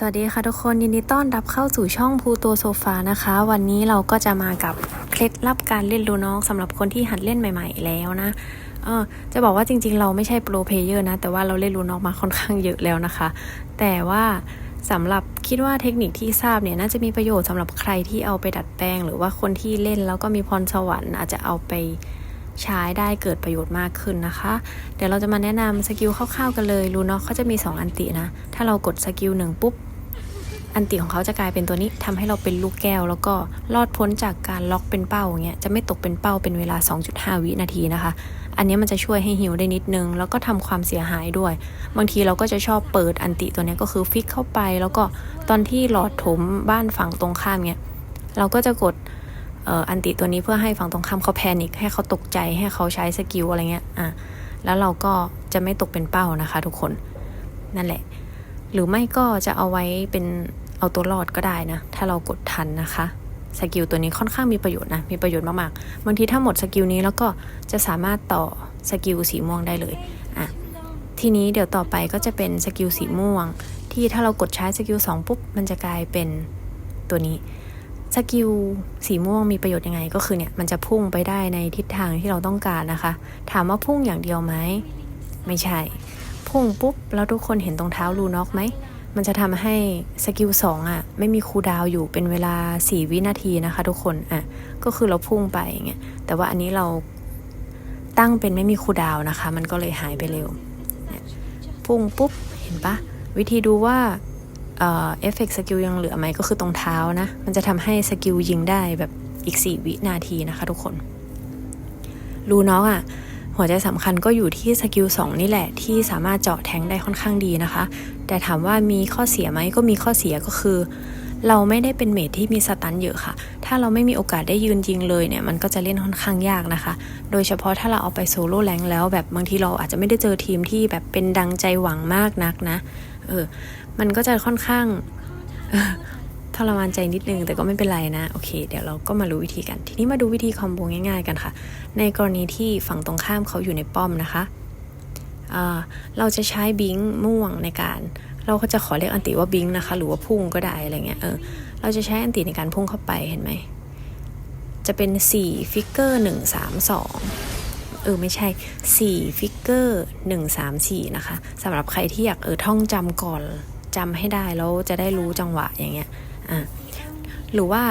สวัสดีค่ะทุกคนยินดีต้อนรับเข้าสู่ช่องพูโตโซฟานะคะ วันนี้เราก็จะมากับเคล็ดลับการเล่นลูน้องสำหรับคนที่หัดเล่นใหม่ ๆ แล้วนะเออจะบอกว่าจริง ๆ เราไม่ใช่โปรเพลเยอร์นะ แต่ว่าเราเล่นลูน้องมาค่อนข้างเยอะแล้วนะคะ แต่ว่าสำหรับคิดว่าเทคนิคที่ทราบเนี่ยน่าจะมีประโยชน์สำหรับใครที่เอาไปดัดแปลง หรือว่าคนที่เล่นแล้วก็มีพรสวรรค์อาจจะเอาไปใช้ได้เกิดประโยชน์มากขึ้นนะคะ เดี๋ยวเราจะมาแนะนำสกิลคร่าวๆกันเลยลูน็อกเขาจะมี 2 อันตินะ ถ้าเรากดสกิลหนึ่งปุ๊บ อันติของเขาจะกลายเป็นตัวนี้ทำให้เราเป็นลูกแก้ว แล้วก็รอดพ้นจากการล็อกเป็นเป้าอย่างเงี้ยจะไม่ตกเป็นเป้าเป็นเวลา 2.5 วินาทีนะคะ อันนี้มันจะช่วยให้ฮิวได้นิดนึง แล้วก็ทำความเสียหายด้วย บางทีเราก็จะชอบเปิดอันติตัวนี้ก็คือฟิกเข้าไป แล้วก็ตอนที่หลอดถมบ้านฝั่งตรงข้ามเนี้ยเราก็จะกดอันติตัวนี้เพื่อให้ฝั่งตรงข้ามเขาแพนิคให้เขาตกใจให้เขาใช้สกิลอะไรเงี้ยอะแล้วเราก็จะไม่ตกเป็นเป้านะคะ ทุกคนนั่นแหละ หรือไม่ก็จะเอาไว้เป็นเอาตัวรอดก็ได้นะ ถ้าเรากดทันนะคะสกิลตัวนี้ค่อนข้างมีประโยชน์นะ มีประโยชน์มากๆ บางทีถ้าหมดสกิลนี้แล้วก็จะสามารถต่อสกิลสีม่วงได้เลยอะทีนี้เดี๋ยวต่อไปก็จะเป็นสกิลสีม่วง ที่ถ้าเรากดใช้สกิล2ปุ๊บ มันจะกลายเป็นตัวนี้สกิลสีม่วงมีประโยชน์ยังไงก็คือเนี่ย มันจะพุ่งไปได้ในทิศทางที่เราต้องการนะคะ ถามว่าพุ่งอย่างเดียวไหม ไม่ใช่ พุ่งปุ๊บ แล้วทุกคนเห็นตรงเท้าลูน็อกไหม มันจะทำให้สกิล2อะ ไม่มีคูดาวอยู่เป็นเวลา 4 วินาทีนะคะทุกคนอะก็คือเราพุ่งไปอย่างเงี้ยแต่ว่าอันนี้เราตั้งเป็นไม่มีคูดาวนะคะ มันก็เลยหายไปเร็วเนี่ยพุ่งปุ๊บ เห็นปะวิธีดูว่าเอ่อฟเฟกต์สกิลยังเหลือไหมก็คือตรงเท้านะ มันจะทำให้สกิลยิงได้แบบอีก 4 วินาทีนะคะทุกคน รูน็อกอะ หัวใจสำคัญก็อยู่ที่สกิล2นี่แหละที่สามารถเจาะแทงได้ค่อนข้างดีนะคะ แต่ถามว่ามีข้อเสียไหมก็มีข้อเสียก็คือ เราไม่ได้เป็นเมทที่มีสตันเยอะค่ะ ถ้าเราไม่มีโอกาสได้ยืนยิงเลยเนี่ยมันก็จะเล่นค่อนข้างยากนะคะ โดยเฉพาะถ้าเราเอาไปโซโล่แรงแล้วแบบบางทีเราอาจจะไม่ได้เจอทีมที่แบบเป็นดังใจหวังมากนักนะเออมันก็จะค่อนข้าง ทรมานใจนิดนึง แต่ก็ไม่เป็นไรนะ โอเค เดี๋ยวเราก็มารู้วิธีกัน ทีนี้มาดูวิธีคอมโบง่ายๆกันค่ะ ในกรณีที่ฝั่งตรงข้ามเขาอยู่ในป้อมนะคะเราจะใช้บิงม่วงในการ เราก็จะขอเรียกอันติว่าบิงนะคะ หรือว่าพุ่งก็ได้อะไรเงี้ยเออเราจะใช้อันติในการพุ่งเข้าไปเห็นไหมจะเป็น4ฟิกเกอร์1 3 2 เออ ไม่ใช่ 4 ฟิกเกอร์ 1 3 4 นะคะสำหรับใครที่อยากเออท่องจำก่อนจำให้ได้แล้วจะได้รู้จังหวะอย่างเงี้ย อะหรือว่า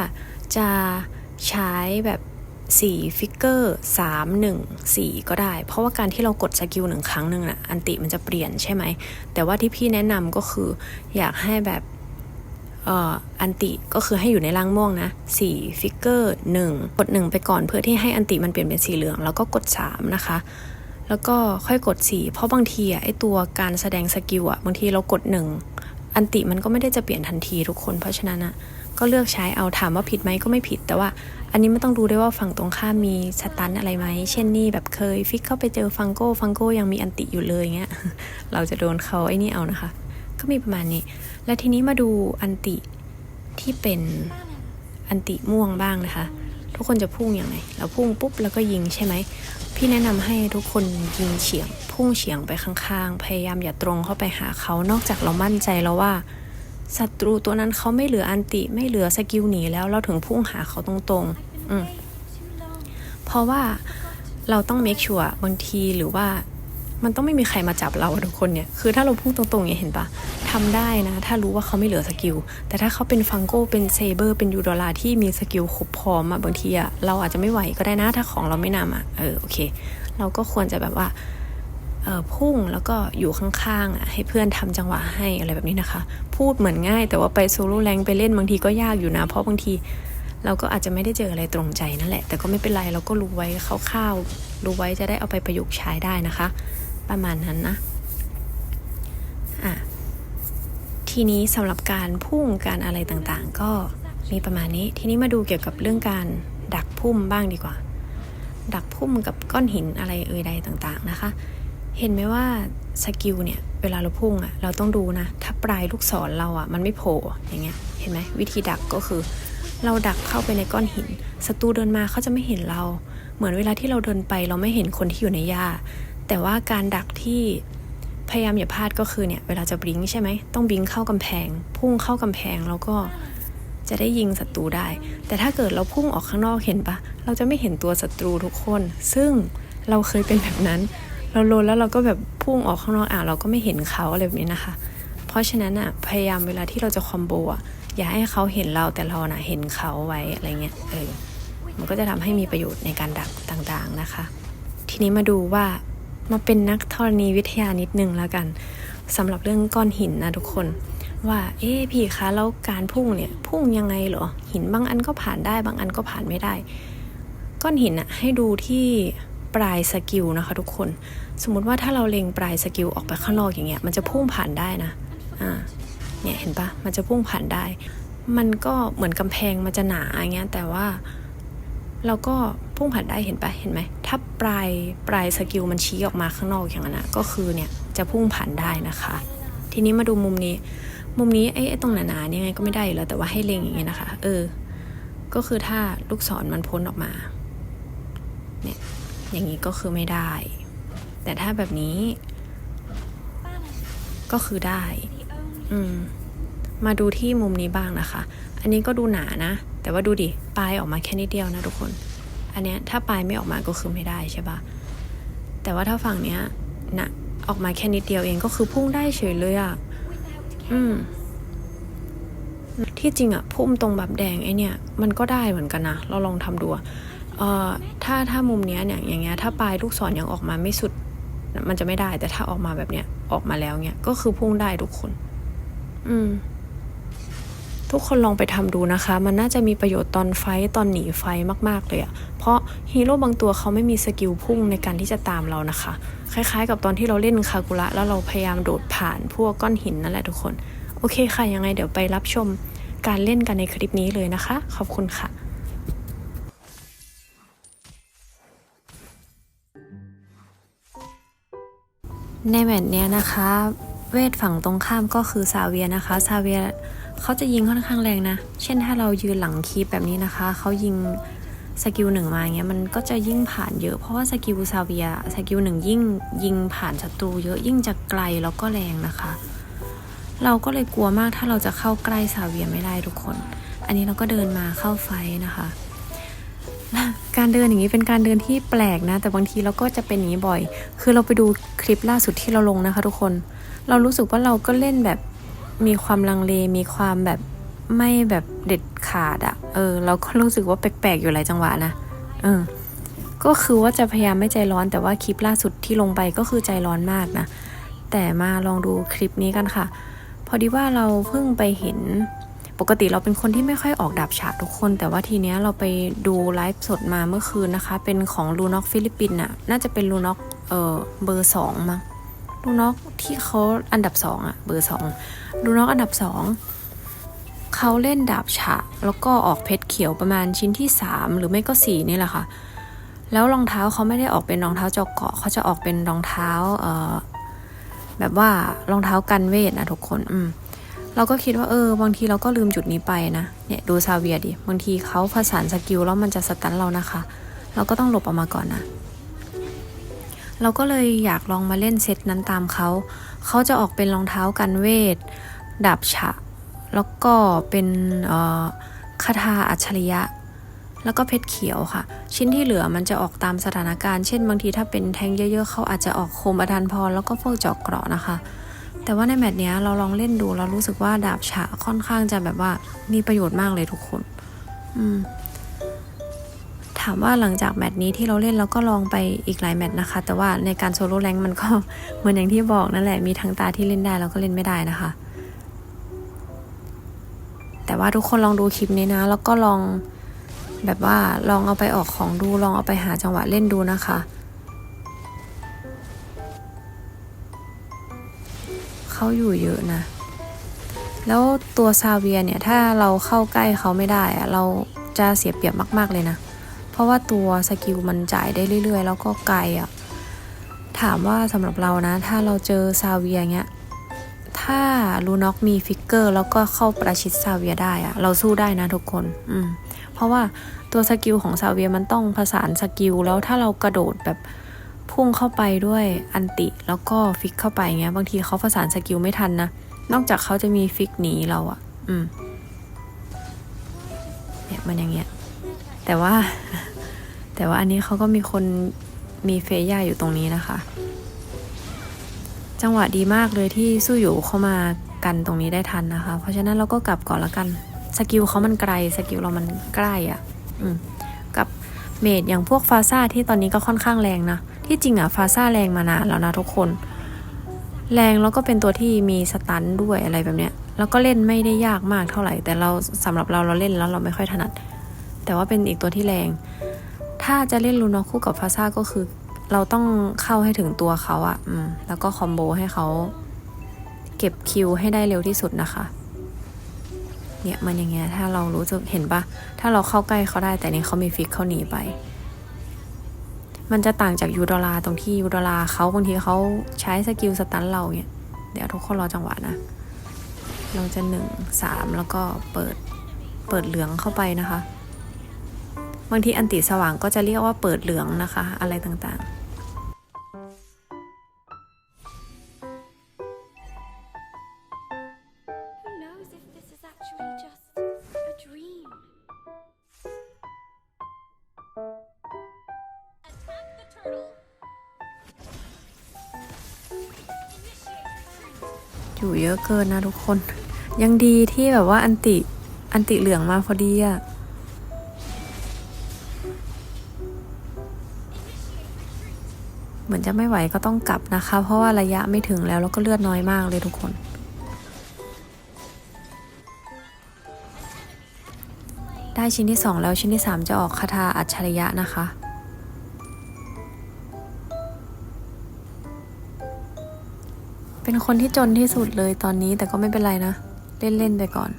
จะใช้แบบ4ฟิกเกอร์3 1 4 ก็ได้ เพราะว่าการที่เรากดสกิลหนึ่งครั้งหนึ่งน่ะอันติมันจะเปลี่ยนใช่ไหม แต่ว่าที่พี่แนะนำก็คืออยากให้แบบอันติก็คือให้อยู่ในร่างม่วงนะ4ฟิกเกอร์1กด 1 ไปก่อนเพื่อที่ให้อันติมันเปลี่ยนเป็นสีเหลือง แล้วก็กด 3 นะคะ แล้วก็ค่อยกด 4 เพราะบางทีอะไอตัวการแสดงสกิลอะบางทีเรากด 1 อันติมันก็ไม่ได้จะเปลี่ยนทันทีทุกคนเพราะฉะนั้นอะก็เลือกใช้เอาถามว่าผิดไหมก็ไม่ผิด แต่ว่าอันนี้ไม่ต้องดูด้วยว่าฝั่งตรงข้ามมีสตันอะไรไหมเช่นนี่แบบเคยฟิกเข้าไปเจอฟังโก้ฟังโก้ยังมีอันติอยู่เลยเงี้ยเราจะโดนเขาไอ้นี่เอานะคะ ก็มีประมาณนี้ และทีนี้มาดูอันติที่เป็นอันติม่วงบ้างนะคะ ทุกคนจะพุ่งยังไงเราพุ่งปุ๊บแล้วก็ยิงใช่ไหม พี่แนะนำให้ทุกคนยิงเฉียง พุ่งเฉียงไปข้างๆ พยายามอย่าตรงเข้าไปหาเขานอกจากเรามั่นใจแล้วว่าศัตรูตัวนั้นเขาไม่เหลืออันติไม่เหลือสกิลหนีแล้วเราถึงพุ่งหาเขาตรงๆ อืมเพราะว่าเราต้องเมคชัวร์บางทีหรือว่า มันต้องไม่มีใครมาจับเราทุกคนเนี่ย คือถ้าเราพุ่งตรงๆเนี่ยเห็นปะทำได้นะ ถ้ารู้ว่าเขาไม่เหลือสกิล แต่ถ้าเขาเป็นฟังโก้ เป็นเซเบอร์ เป็นยูดอลาที่มีสกิลครบพร้อมอะบางทีอะเราอาจจะไม่ไหวก็ได้นะ ถ้าของเราไม่นำอะเออ โอเค เราก็ควรจะแบบว่าเออพุ่งแล้วก็อยู่ข้างๆอะให้เพื่อนทำจังหวะให้อะไรแบบนี้นะคะ พูดเหมือนง่าย แต่ว่าไปโซโล่แรงไปเล่นบางทีก็ยากอยู่นะ เพราะบางทีเราก็อาจจะไม่ได้เจออะไรตรงใจนั่นแหละ แต่ก็ไม่เป็นไรเราก็รู้ไว้คร่าวๆรู้ไว้จะได้เอาไปประยุกต์ใช้ได้นะคะ ประมาณนั้นนะอะทีนี้สำหรับการพุ่งการอะไรต่างๆ ก็มีประมาณนี้ ทีนี้มาดูเกี่ยวกับเรื่องการดักพุ่มบ้างดีกว่า ดักพุ่มกับก้อนหินอะไรเอ่ยใดต่างๆนะคะ เห็นไหมว่าสกิลเนี่ยเวลาเราพุ่งอะ่ะเราต้องดูนะ ถ้าปลายลูกศรเราอะ่ะมันไม่โผล่อย่างเงี้ยเห็นไหมวิธีดักก็คือ เราดักเข้าไปในก้อนหินศัตรูเดินมาเขาจะไม่เห็นเรา เหมือนเวลาที่เราเดินไปเราไม่เห็นคนที่อยู่ในหญ้า แต่ว่าการดักที่พยายามอย่าพลาดก็คือเนี่ย เวลาจะบลิงใช่ไหมต้องบลิงเข้ากำแพง พุ่งเข้ากำแพงแล้วก็จะได้ยิงศัตรูได้ แต่ถ้าเกิดเราพุ่งออกข้างนอกเห็นปะเราจะไม่เห็นตัวศัตรูทุกคน ซึ่งเราเคยเป็นแบบนั้น เราโลนแล้วเราก็แบบพุ่งออกข้างนอกอะเราก็ไม่เห็นเขาอะไรแบบนี้นะคะ เพราะฉะนั้นอะพยายามเวลาที่เราจะคอมโบอะอย่าให้เขาเห็นเราแต่เราน่ะเห็นเขาไว้อะไรเงี้ยเออมันก็จะทำให้มีประโยชน์ในการดักต่างๆนะคะ ทีนี้มาดูว่า มาเป็นนักธรณีวิทยานิดนึงแล้วกันสำหรับเรื่องก้อนหินนะทุกคน ว่าเอ๊พี่คะแล้วการพุ่งเนี่ยพุ่งยังไงเหรอ หินบางอันก็ผ่านได้บางอันก็ผ่านไม่ได้ ก้อนหินอะให้ดูที่ปลายสกิลนะคะ ทุกคน สมมุติว่าถ้าเราเล็งปลายสกิลออกไปข้างนอกอย่างเงี้ยมันจะพุ่งผ่านได้นะอ่าเนี่ยเห็นปะมันจะพุ่งผ่านได้ มันก็เหมือนกำแพงมันจะหนาอย่างเงี้ยแต่ว่าเราก็ พุ่งผ่านได้เห็นปะเห็นไหมถ้าปลายปลายสกิลมันชี้ออกมาข้างนอกอย่างนั้นนะก็คือเนี่ยจะพุ่งผ่านได้นะคะ ทีนี้มาดูมุมนี้ มุมนี้ไอ้ไอ้ตรงหนาๆเนี่ยไงก็ไม่ได้อยู่แล้วแต่ว่าให้เล็งอย่างเงี้ยนะคะ เออ ก็คือถ้าลูกศรมันพ้นออกมาเนี่ยอย่างนี้ก็คือไม่ได้ แต่ถ้าแบบนี้ ก็คือได้ อืมมาดูที่มุมนี้บ้างนะคะ อันนี้ก็ดูหนานะ แต่ว่าดูดิ ปลายออกมาแค่นิดเดียวนะทุกคน อันเนี้ยถ้าปลายไม่ออกมาก็คือไม่ได้ใช่ปะแต่ว่าถ้าฝั่งเนี้ยนะออกมาแค่นิดเดียวเองก็คือพุ่งได้เฉยเลยอะ่ะอืม ที่จริงอะพุ่มตรงแบบแดงไอเนี่ย มันก็ได้เหมือนกันนะ เราลองทำดูเอ่อถ้าถ้ามุมเนี้ยเนี่ยอย่างเงี้ยถ้าปลายลูกศรยังออกมาไม่สุด มันจะไม่ได้ แต่ถ้าออกมาแบบเนี้ยออกมาแล้วเนี่ยก็คือพุ่งได้ทุกคน อืม ทุกคนลองไปทำดูนะคะ มันน่าจะมีประโยชน์ตอนไฟตอนหนีไฟมากๆเลยอะเพราะฮีโร่บางตัวเขาไม่มีสกิลพุ่งในการที่จะตามเรานะคะ คล้ายๆ กับตอนที่เราเล่นคากุระแล้วเราพยายามโดดผ่านพวกก้อนหินนั่นแหละทุกคน โอเคค่ะ ยังไงเดี๋ยวไปรับชมการเล่นกันในคลิปนี้เลยนะคะ ขอบคุณค่ะในแมตช์เนี้ยนะคะ เวทฝั่งตรงข้ามก็คือซาเวียนะคะ ซาเวีย เขาจะยิงค่อนข้างแรงนะ เช่นถ้าเรายืนหลังคีปแบบนี้นะคะ เขายิงสกิลหนึ่งมาอย่างเงี้ยมันก็จะยิ่งผ่านเยอะ เพราะว่าสกิลซาเวียสกิลหนึ่งยิ่งยิงผ่านศัตรูเยอะยิ่งจะไกลแล้วก็แรงนะคะ เราก็เลยกลัวมากถ้าเราจะเข้าใกล้ซาเวียไม่ได้ทุกคน อันนี้เราก็เดินมาเข้าไฟนะคะ การเดินอย่างนี้เป็นการเดินที่แปลกนะ แต่บางทีเราก็จะเป็นอย่างนี้บ่อย คือเราไปดูคลิปล่าสุดที่เราลงนะคะ ทุกคน เรารู้สึกว่าเราก็เล่นแบบ มีความลังเลมีความแบบไม่แบบเด็ดขาดอะเออ เราก็รู้สึกว่าแปลกๆอยู่หลายจังหวะนะเออ ก็คือว่าจะพยายามไม่ใจร้อนแต่ว่าคลิปล่าสุดที่ลงไปก็คือใจร้อนมากนะ แต่มาลองดูคลิปนี้กันค่ะ พอดีว่าเราเพิ่งไปเห็นปกติเราเป็นคนที่ไม่ค่อยออกดับฉากทุกคน แต่ว่าทีเนี้ยเราไปดูไลฟ์สดมาเมื่อคืนนะคะ เป็นของลูน็อกฟิลิปปินส์น่ะ น่าจะเป็นลูน็อกเออเบอร์สองมั้ง ลูน็อกที่เขาอันดับสองอะเบอร์สองลูน็อกอันดับสองเขาเล่นดาบฉะ แล้วก็ออกเพชรเขียวประมาณชิ้นที่สามหรือไม่ก็สี่นี่แหละค่ะ แล้วรองเท้าเขาไม่ได้ออกเป็นรองเท้าเจอกเกาะเขาจะออกเป็นรองเท้าเออแบบว่ารองเท้ากันเวทนะทุกคนอืมเราก็คิดว่าเออบางทีเราก็ลืมจุดนี้ไปนะเนี่ยดูซาเวียดิบางทีเขาผสานสกิลแล้วมันจะสตันเรานะคะ เราก็ต้องหลบออกมาก่อนนะ เราก็เลยอยากลองมาเล่นเซตนั้นตามเขา เขาจะออกเป็นรองเท้ากันเวท ดาบฉะ แล้วก็เป็นคาถาอัจฉริยะ แล้วก็เพชรเขียวค่ะ ชิ้นที่เหลือมันจะออกตามสถานการณ์ เช่นบางทีถ้าเป็นแทงเยอะๆเขาอาจจะออกโคมอดันพรแล้วก็พวกจอกเกราะนะคะ แต่ว่าในแมตช์นี้เราลองเล่นดูเรารู้สึกว่าดาบฉะค่อนข้างจะแบบว่ามีประโยชน์มากเลยทุกคน อืมามว่าหลังจากแมตช์นี้ที่เราเล่นเราก็ลองไปอีกหลายแมตช์นะคะ แต่ว่าในการโซโล่แรงมันก็เหมือนอย่างที่บอกนั่นแหละมีทั้งตาที่เล่นได้แล้วก็เล่นไม่ได้นะคะ แต่ว่าทุกคนลองดูคลิปนี้นะ แล้วก็ลองแบบว่าลองเอาไปออกของดูลองเอาไปหาจังหวะเล่นดูนะคะ เขาอยู่เยอะนะแล้วตัวซาเวียเนี่ย ถ้าเราเข้าใกล้เขาไม่ได้อะเราจะเสียเปรียบมาก ๆ เลยนะ เพราะว่าตัวสกิลมันจ่ายได้เรื่อยๆ แล้วก็ไกลอะถามว่าสำหรับเรานะ ถ้าเราเจอซาเวียเงี้ย ถ้าลูน็อกมีฟิกเกอร์ แล้วก็เข้าประชิดซาเวียได้อะเราสู้ได้นะทุกคน อืม เพราะว่าตัวสกิลของซาเวียมันต้องผสานสกิลแล้วถ้าเรากระโดดแบบพุ่งเข้าไปด้วยอันติแล้วก็ฟิกเข้าไปเงี้ยบางทีเขาประสานสกิลไม่ทันนะ นอกจากเขาจะมีฟิกหนีเราอะอืมเนี่ยมันอย่างเงี้ย แต่ว่า แต่ว่าอันนี้เขาก็มีคนมีเฟย่าอยู่ตรงนี้นะคะ จังหวะดีมากเลยที่สู้อยู่เข้ามากันตรงนี้ได้ทันนะคะ เพราะฉะนั้นเราก็กลับก่อนละกันสกิลเขามันไกลสกิลเรามันใกล้อะ่ะกับเมดอย่างพวกฟาซาที่ตอนนี้ก็ค่อนข้างแรงนะ ที่จริงอะ่ะฟาซาแรงมานานแล้วนะทุกคน แรงแล้วก็เป็นตัวที่มีสตันด้วยอะไรแบบเนี้ยแล้วก็เล่นไม่ได้ยากมากเท่าไหร่ แต่เราสำหรับเราเราเล่นแล้วเราไม่ค่อยถนัด แต่ว่าเป็นอีกตัวที่แรง ถ้าจะเล่นลูนอคู่กับฟาซ่าก็คือ เราต้องเข้าให้ถึงตัวเขาอะอืมแล้วก็คอมโบให้เขาเก็บคิวให้ได้เร็วที่สุดนะคะ เนี่ยมันอย่างเงี้ยถ้าเรารู้จะเห็นปะถ้าเราเข้าใกล้เขาได้แต่นี่เขามีฟิกเขาหนีไป มันจะต่างจากยูดอลาตรงที่ยูดอลาเขาบางทีเขาใช้สกิลสตันเราเนี่ยเดี๋ยวทุกคนรอจังหวะนะ เราจะหนึ่งสามแล้วก็เปิดเปิดเหลืองเข้าไปนะคะ บางทีอันติสว่างก็จะเรียกว่าเปิดเหลืองนะคะ อะไรต่างๆ Who knows if this is actually just a dream? Attack the turtle. อยู่เยอะเกินนะทุกคน ยังดีที่แบบว่าอันติ อันติเหลืองมาพอดีอะ เหมือนจะไม่ไหวก็ต้องกลับนะคะ เพราะว่าระยะไม่ถึงแล้วแล้วก็เลือดน้อยมากเลยทุกคน ได้ชิ้นที่ 2 แล้วชิ้นที่ 3 จะออกคาถาอัจฉริยะนะคะเป็นคนที่จนที่สุดเลยตอนนี้แต่ก็ไม่เป็นไรนะ เล่น ๆ ไปก่อน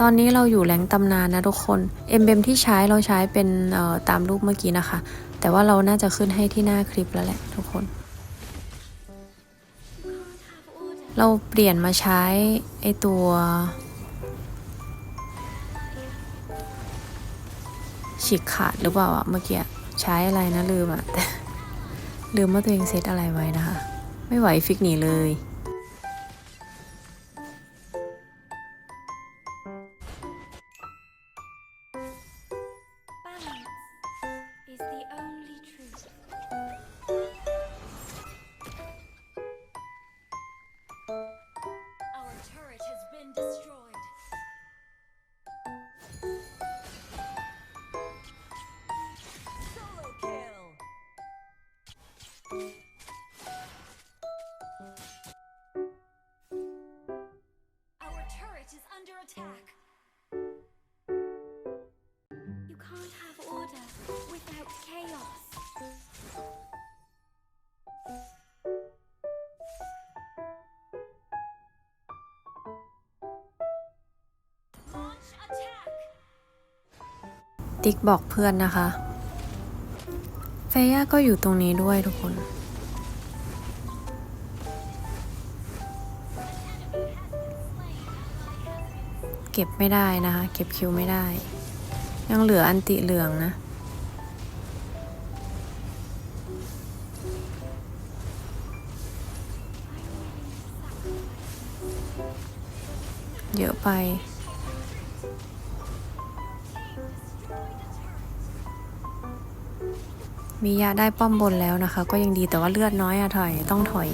ตอนนี้เราอยู่แหล่งตำนานนะทุกคน เอ็มเบมที่ใช้เราใช้เป็นตามรูปเมื่อกี้นะคะ แต่ว่าเราน่าจะขึ้นให้ที่หน้าคลิปแล้วแหละทุกคน เราเปลี่ยนมาใช้ไอตัว ฉีกขาดหรือเปล่าอะเมื่อกี้ใช้อะไรนะลืมอะแต่ลืมว่าตัวเองเซตอะไรไว้นะคะ ไม่ไหวฟิกหนีเลย ติ๊กบอกเพื่อนนะคะเฟย่าก็อยู่ตรงนี้ด้วยทุกคนเก็บไม่ได้นะคะ เก็บคิวไม่ได้ ยังเหลืออันติเหลืองนะ เยอะไป มียาได้ป้อมบนแล้วนะคะ ก็ยังดีแต่ว่าเลือดน้อยอะถอยต้องถอย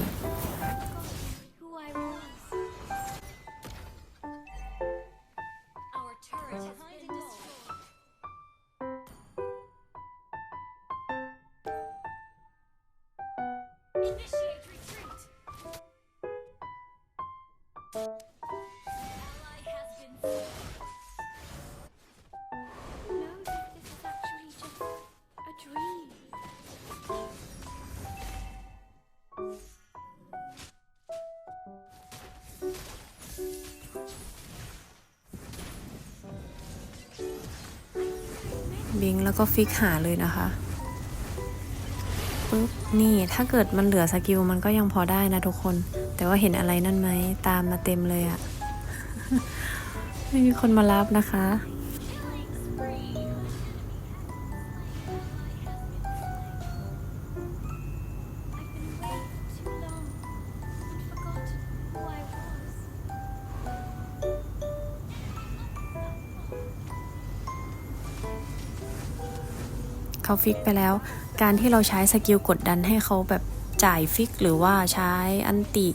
แล้วก็ฟิกหาเลยนะคะปุ๊บนี่ถ้าเกิดมันเหลือสกิลมันก็ยังพอได้นะทุกคน แต่ว่าเห็นอะไรนั่นไหมตามมาเต็มเลยอะไม่มีคนมารับนะคะ เขาฟิกไปแล้ว การที่เราใช้สกิลกดดันให้เขาแบบจ่ายฟิก หรือว่าใช้อันติ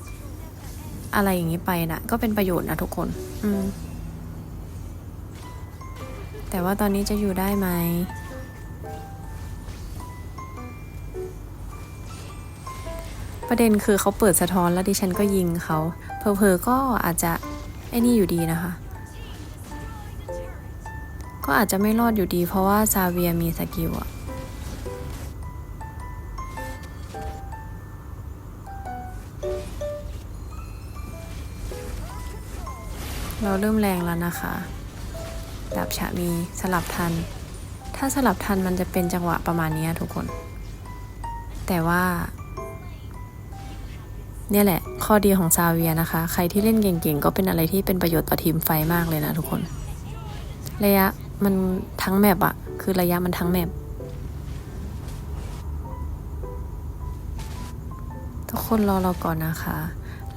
อะไรอย่างนี้ไปนะก็เป็นประโยชน์นะทุกคนอืมแต่ว่าตอนนี้จะอยู่ได้ไหมประเด็นคือเขาเปิดสะท้อนแล้วดิฉันก็ยิงเขาเพอๆก็อาจจะไอ้นี่อยู่ดีนะคะ ก็อาจจะไม่รอดอยู่ดีเพราะว่าซาเวียมีสกิลอะ เราเริ่มแรงแล้วนะคะดาบฉะมีสลับทัน ถ้าสลับทันมันจะเป็นจังหวะประมาณนี้ทุกคน แต่ว่า เนี่ยแหละ ข้อดีของซาเวียนะคะ ใครที่เล่นเก่งๆ ก็เป็นอะไรที่เป็นประโยชน์ต่อทีมไฟมากเลยนะทุกคน ระยะมันทั้งแมปอะคือระยะมันทั้งแมปทุกคนรอเราก่อนนะคะ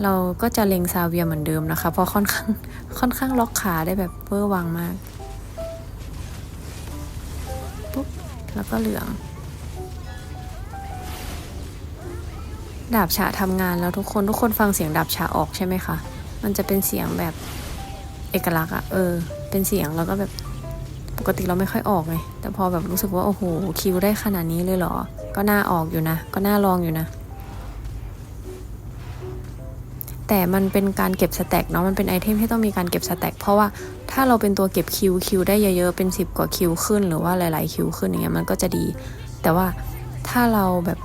เราก็จะเล็งซาเวียเหมือนเดิมนะคะ เพราะค่อนข้าง ค่อนข้างล็อกขาได้แบบเวอร์วังมากปุ๊บแล้วก็เหลือง ดาบฉะทำงานแล้วทุกคนทุกคนฟังเสียงดาบฉะออกใช่ไหมคะ มันจะเป็นเสียงแบบเอกลักษณ์อะเออ เป็นเสียงแล้วก็แบบปกติเราไม่ค่อยออกไงแต่พอแบบรู้สึกว่าโอ้โหคิวได้ขนาดนี้เลยเหรอ ก็น่าออกอยู่นะ ก็น่าลองอยู่นะ แต่มันเป็นการเก็บสแต็กเนาะมันเป็นไอเทมที่ต้องมีการเก็บสแต็กเพราะว่าถ้าเราเป็นตัวเก็บคิวคิวได้เยอะๆเป็น 10 กว่าคิวขึ้น หรือว่าหลายๆคิวขึ้นอย่างเงี้ยมันก็จะดี แต่ว่าถ้าเราแบบ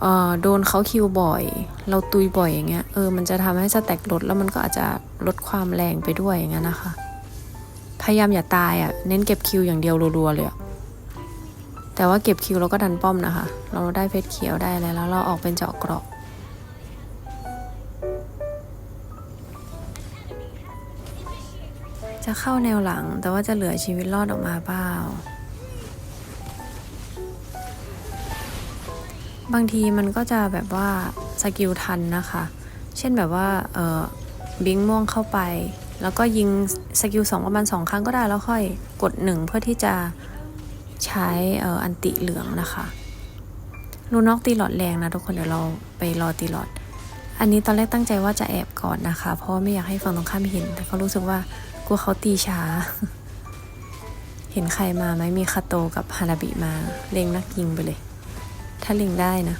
เอ่อโดนเขาคิวบ่อย เราตุยบ่อยอย่างเงี้ยเออมันจะทำให้สแต็กลดแล้วมันก็อาจจะลดความแรงไปด้วยอย่างเงี้ยนะคะ พยายามอย่าตายอะ่ะเน้นเก็บคิวอย่างเดียวรัวๆเลยอะแต่ว่าเก็บคิวเราก็ดันป้อมนะคะ เราได้เพชรเขียวได้อะไรแล้วเราออกเป็นเจาะเกราะ จะเข้าแนวหลังแต่ว่าจะเหลือชีวิตรอดออกมาเปล่า บางทีมันก็จะแบบว่าสกิลทันนะคะ เช่นแบบว่าเออบิงม่วงเข้าไป แล้วก็ยิงสกิลสองประมาณสองครั้งก็ได้แล้วค่อยกดหนึ่งเพื่อที่จะใช้เอออันติเหลืองนะคะลูนอกตีหลอดแรงนะทุกคนเดี๋ยวเราไปรอตีหลอด อันนี้ตอนแรกตั้งใจว่าจะแอบก่อนนะคะ เพราะว่าไม่อยากให้ฝั่งตรงข้ามเห็น แต่ก็รู้สึกว่า กลัวเขาตีช้า เห็นใครมาไหมมีคาโตกับฮานาบิมา เล็งนักยิงไปเลย ถ้าเล็งได้นะ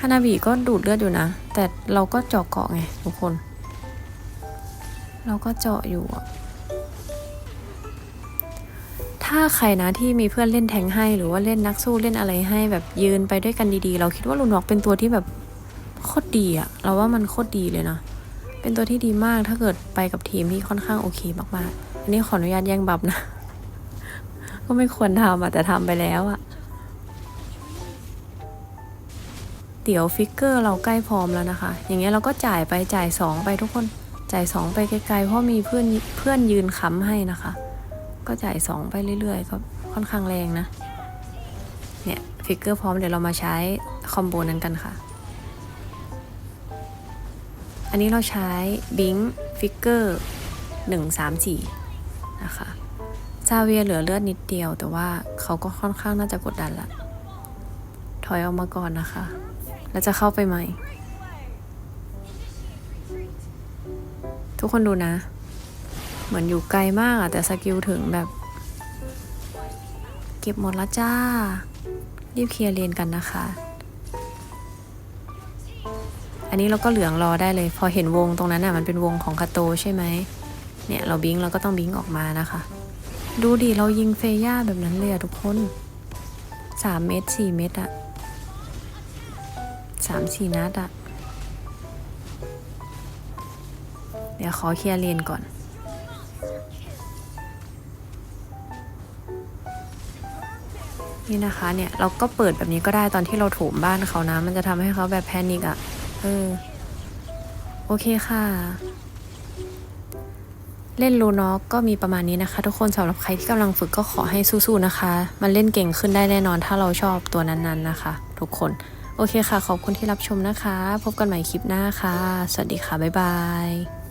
ฮานาบิก็ดูดเลือดอยู่นะ แต่เราก็เจาะเกาะไงทุกคน เราก็เจาะอยู่อะถ้าใครนะที่มีเพื่อนเล่นแทงให้หรือว่าเล่นนักสู้เล่นอะไรให้แบบยืนไปด้วยกันดีๆ เราคิดว่าลูนอกเป็นตัวที่แบบโคตรดีอะเราว่ามันโคตรดีเลยนะ เป็นตัวที่ดีมากถ้าเกิดไปกับทีมที่ค่อนข้างโอเคมากๆ อันนี้ขออนุญาตแย่งบับนะ ก็ไม่ควรทำอะแต่ทำไปแล้วอะเดี๋ยวฟิกเกอร์เราใกล้พร้อมแล้วนะคะ อย่างเงี้ยเราก็จ่ายไปจ่ายสองไปทุกคน จ่ายสองไปไกลๆ เพราะมีเพื่อนเพื่อนยืนค้ำให้นะคะ ก็จ่ายสองไปเรื่อยๆ ก็ค่อนข้างแรงนะ เนี่ยฟิกเกอร์พร้อมเดี๋ยวเรามาใช้คอมโบนั้นกันค่ะ อันนี้เราใช้บิงฟิกเกอร์หนึ่งสามสี่นะคะซาเวียเหลือเลือดนิดเดียว แต่ว่าเขาก็ค่อนข้างน่าจะกดดันละ ถอยออกมาก่อนนะคะ แล้วจะเข้าไปใหม่ ทุกคนดูนะ เหมือนอยู่ไกลมากอะแต่สกิลถึงแบบ เก็บหมดล้วจ้า รีบเคลียร์เลนกันนะคะ นนี้เราก็เหลืองรอได้เลย พอเห็นวงตรงนั้นน่ะมันเป็นวงของคาโตใช่ไหมเนี่ยเราบิงเราก็ต้องบิงออกมานะคะ ดูดิเรายิงเฟย่าแบบนั้นเลยอะทุกคนสามเมตรสี่เมตรอะสามสี่นัดอะเดี๋ยวขอเคลียร์เลนก่อน นี่นะคะเนี่ยเราก็เปิดแบบนี้ก็ได้ตอนที่เราโถมบ้านเขานะ มันจะทำให้เขาแบบแพนิกอะ่ะ ออ โอเคค่ะ เล่นลูน็อกก็มีประมาณนี้นะคะ ทุกคนสำหรับใครที่กำลังฝึกก็ขอให้สู้ๆนะคะ มันเล่นเก่งขึ้นได้แน่นอนถ้าเราชอบตัวนั้นๆนะคะ ทุกคน โอเคค่ะ ขอบคุณที่รับชมนะคะ พบกันใหม่คลิปหน้าค่ะ สวัสดีค่ะ บ๊ายบาย